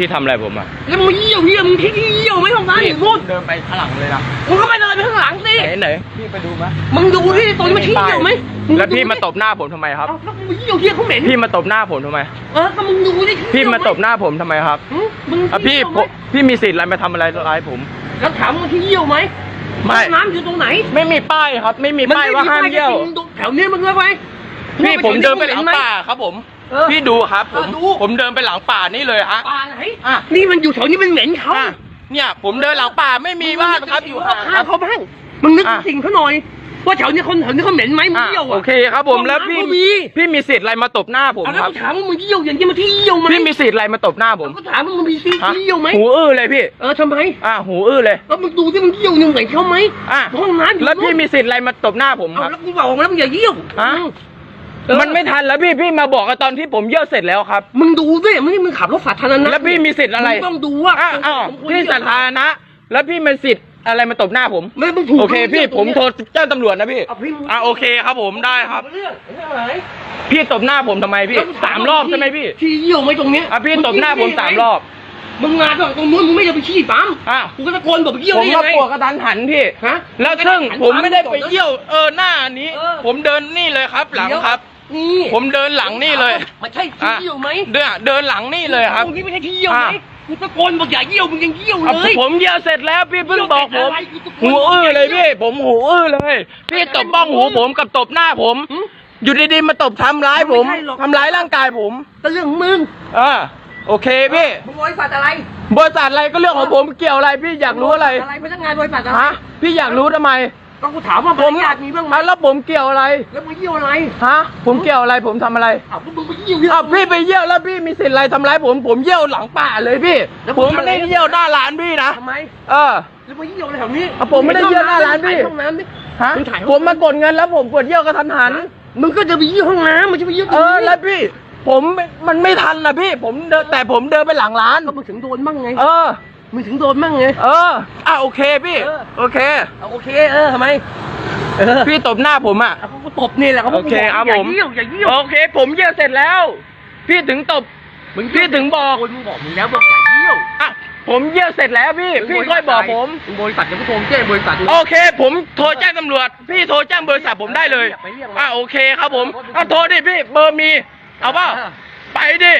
พี่ทำอะไรผมอะแล้วมึงเยี่ยวเยี่ยวมึงที่เยี่ยวไหมห้องน้ำอยู่นู่นเดินไปข้างหลังเลยนะมึงก็ไปเดินไปข้างหลังสิไหนไหนพี่ไปดูไหมมึงดูที่ตรงนี้มันที่เยี่ยวไหมงแล้วพี่ดูดิมาตบหน้าผมทำไมครับเอ้าแล้วมึงเยี่ยวเยี่ยวเขาเหม็นพี่มาตบหน้าผมทำไมเออก็มึงดูดิพี่มาตบหน้าผมทำไมครับหึมึงอะพี่เยี่ยวผไหมมพี่มีสิทธิ์อะไรมาทำอะไรร้ายผม แล้วถามว่าที่เยี่ยวไหมไม่ห้องน้ำอยู่ตรงไหน ไม่มีป้ายครับ ไม่มีป้ายว่าห้ามเยี่ยวนไป้แถวนี้มึงเลยไหมพี่ผมเดินไปหลังป่าครับผม เออพี่ดูครับผม เออดู ผมเดินไปหลังป่านี่เลยฮะ ป่าไหนอะ นี่มันอยู่แถวนี้มันเหม็นเขาอะเนี่ยผมเดินหลังป่าไม่มีบ้านครับอยู่ห่างคข้ารับ เขาบ้างมึงนึกอะ สิ่งเขาหน่อย ว่าแถวนี้คนแถวนี้เขาเหม็นไหมมึงอะเยี่ยวโออะเคครับผมแล้วพี่ห้องน้ำก็มีพี่มีสิทธิ์อะไรมาตบหน้าผมเอาแล้วครับ กูถามว่ามึงเยี่ยวอย่างนี้มาที่เยี่ยวไหมพี่มีสิทธิ์อะไรมาตบหน้าผมก็ถามว่ามึงมีที่ฮะเยี่ยวไหมหูอื้อเลยพี่ เออทำไมอะหูอื้อเลย แล้วมึงดูที่มึงเยี่ยวนี่มึงเหม็นเขาไหมอะ ห้องน้ำอยู่แล้วพี่มีสิทธิ์อะไรมาตบหน้าผมคเอารับ แล้วกูบอกแล้วมึงอย่าเยี่ยวฮะเออ มันไม่ทันแล้วพี่พี่มาบอกกันตอนที่ผมเยี่ยวเสร็จแล้วครับ มึงดูด้วยมึงนี่มึงขับรถสาธารณะแล้วพี่มีสิทธิ์อะไรมึงต้องดูว่าอ้าวอ้าวผมควรพี่เยี่ยวสาธารณะแล้วพี่มีสิทธิ์อะไรมาตบหน้าผม ไม่มึงถูกโอเคพี่งผมเยี่ยวโทรแจ้งตำรวจนะพี่เอาพี่มึงอะโอเคครับผมได้ครับเรื่องเรื่องอะไรพี่ตบหน้าผมทำไมพี่แล้วสามรอบใช่ไหมพี่ ที่เยี่ยวไหมตรงเนี้ยอะพี่ตบหน้าผมสามรอบมึงงานตรงนู้นมึงไม่ได้ไปขี้ปั๊มอะกูก็ตะโกนบอกไปเยี่ยวผมได้มายังไงปวดกระทันหันพี่ฮะแล้วซึ่งผมไม่ได้ไปเยี่ยวเออหน้านี้เออผมเดินนี่เลยครับ หลังครับ นี่ผมเดินหลังนี่เลย มันใช่ที่เยี่ยวไหมเดินเดินหลังนี่เลยครับตรงนี้ไม่ใช่ที่เยี่ยวไหมอะกูตะโกนบอกอย่าเยี่ยวมึงยังเยี่ยวอะเลยผมเยี่ยวเสร็จแล้วพี่เพิ่งบอกผมเยี่ยวเสร็จอะไรกูตะโกนหูอื้อเลยพี่ผมหูอื้อเลย พี่ตบบ้องหูผมกับตบหน้าผมหึอยู่ดีๆมาตบทำร้ายผมไม่ใช่หรอกทำร้ายร่างกายผมก็เรื่องของมึงอ่าโอเคพี่มึงบริษัทอะไร บริษัทอะไรก็เรื่องของผมเกี่ยวอะไรพี่อยากรู้อะไรอะไรพนักงานบริษัทอะไรฮะพี่อยากรู้ทำไม ก็กูถามว่าบริษัทมีบ้างไหมอะแล้วผมเกี่ยวอะไร แล้วมึงเยี่ยวอะไรฮะ ผมเกี่ยวอะไร ผมทำอะไรอ้าวมึงไปเยี่ยวเยี่ยวอ้าวพี่ไปเยี่ยวแล้วพี่มีสิทธิ์อะไรทำร้ายผม ผมเยี่ยวหลังป่าเลยพี่ แล้วผผมมไม่ได้ทำอะไรเยี่ยวหน้าร้านพี่นะ ทำไมเออ แล้วมาเยี่ยวอะไรแถวนี้อะผมไม่ได้เยี่ยวหน้าร้านพี่ ห้องน้ำดิ ฮะ มึงถ่ายผมมากดเงินแล้วผมกดเยี่ยวกระทันหัน มึงก็จะไปเยี่ยวห้องน้ำมึงจะไปเยี่ยวตรเองอ นี้แล้วพี่ ผมไม่มันไม่ทันนะพี่ ผมเดินแต่ผมเดินไปหลังร้าน ก็มึงถึงโดนมั่งไง เออ มึงถึงโดนมั่งไง เออ อะโอเคพี่ เออ โอเค เอาโอเคเออทำไมเออพี่ตบหน้าผมอะเอาเขาก็ตบนี่แหละเขาโอเคครับผม อย่าเยี่ยวอย่าเยี่ยวโอเค ผมเยี่ยวเสร็จแล้ว พี่ถึงตบมึงพี่ถึงบอกคนมึงบอกมึงแล้วบอกอย่าเยี่ยวอะผมเยี่ยวเสร็จแล้วพี่ พี่ค่อยบอกผมมึงบริษัทจะไม่โทรแจ้งบริษัทโอเค ผมโทรแจ้งตำรวจ พี่โทรแจ้งบริษัทผมได้เลยไปเรียกมา อะโอเคครับผมอะโทรดิพี่ เบอร์มี เอาเปล่าเออไปดิ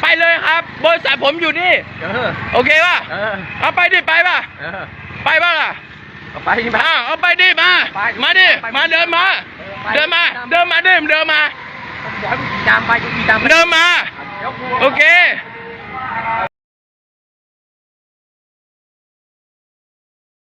ไปเลยครับ บริษัทผมอยู่นี่ เออโอเคป่ะ เออเอาไปดิไปป่ะ เออไปป่ะล่ะเอาไปนี่ไปอ้าวเอาไปดิมา ไปมาดิ ไปมาเดินมา ไปเดินมาตามเดินมาดิเดินมาบอกให้มึงขี่ตามไปกูขี่ตามไปเดินมา เดี๋ยวกูโอเคเ